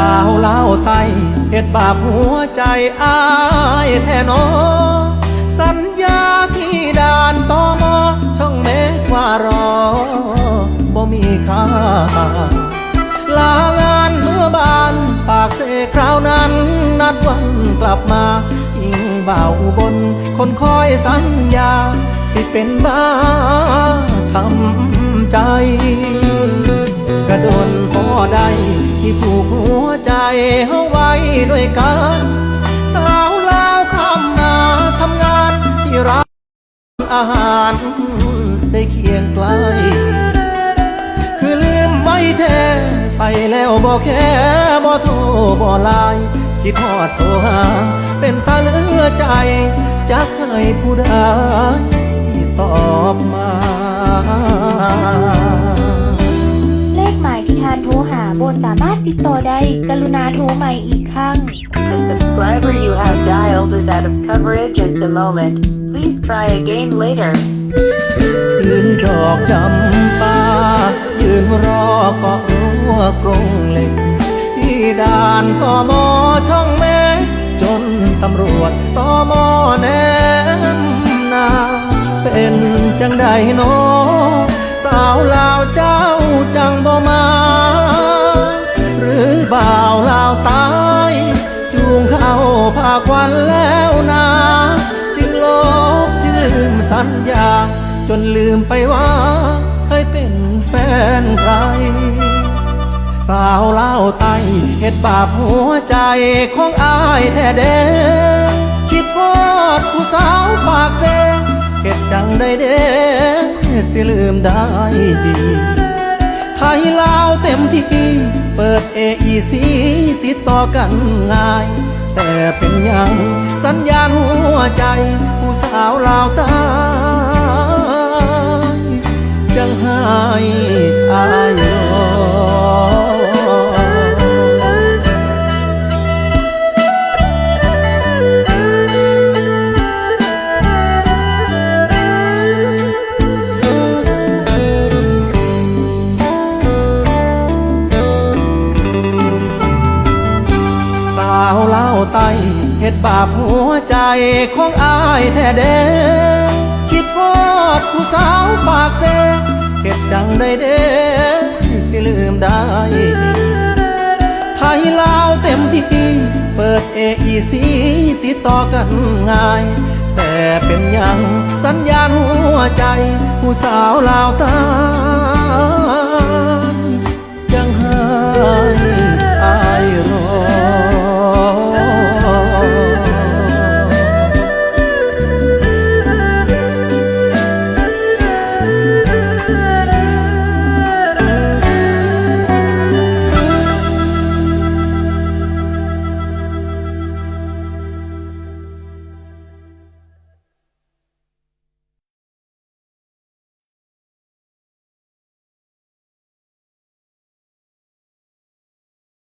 ลาวลาวไตเหตุบาปหัวใจอายแท้หนอ สัญญาที่ด่านตอมอช่องเมฆว่ารอบ่มีค่าลางานเมื่อบานปากเสคราวนั้น นัดวันกลับมาอิงบ่าวอุบนคนคอยสัญญา สิเป็นบ้าทำใจ กระโดนพอได้ที่ผูก เฮาไว้ด้วยกันสาวลาวคำนาทำงานที่ร้านอาหารได้เคียงไกล คือลืมไว้แท้ไปแล้วบอกแค่บ่โทรบ่ไลน์คิดทอดโทรหาเป็นตาเลือใจจะเคยผู้ใด บนสามารถติดต่อได้ กรุณาโทรใหม่อีกครั้ง The subscriber you have dialed is out of coverage at the moment. Please try again later. ยืนดอกจำปายืนรอเกาะรั้วกรงเหล็กที่ด่านตอมอช่องเมฆจนตำรวจตอมอแนมนาเป็นจังใดโนอสาวลาวเจ้าจังบ่มาาควันแล้วนาจึงลบจึงลืมสัญญา จนลืมไปว่าเคยเป็นแฟนใคร สาวเล่าไตเห็ดบาปหัวใจของอายแท้เด้คิดพอดผู้สาวปากเซเห็ดจังได้เด้สิลืมได้ดีไทยลาวเต็มที่ เปิด AEC ติดต่อกันง่าย แต่เป็นยังสัญญาณหัวใจ ผู้สาวลาวตาจังให้อาย เห็ดบาปหัวใจของอายแท้เด้คิดพอดผู้สาวปากเซเห็ดจังได้เด้สิลืมได้ ไทยลาวเต็มที่เปิด AEC ติดต่อกันง่าย แต่เป็นยังสัญญาณหัวใจ ผู้สาวลาวตา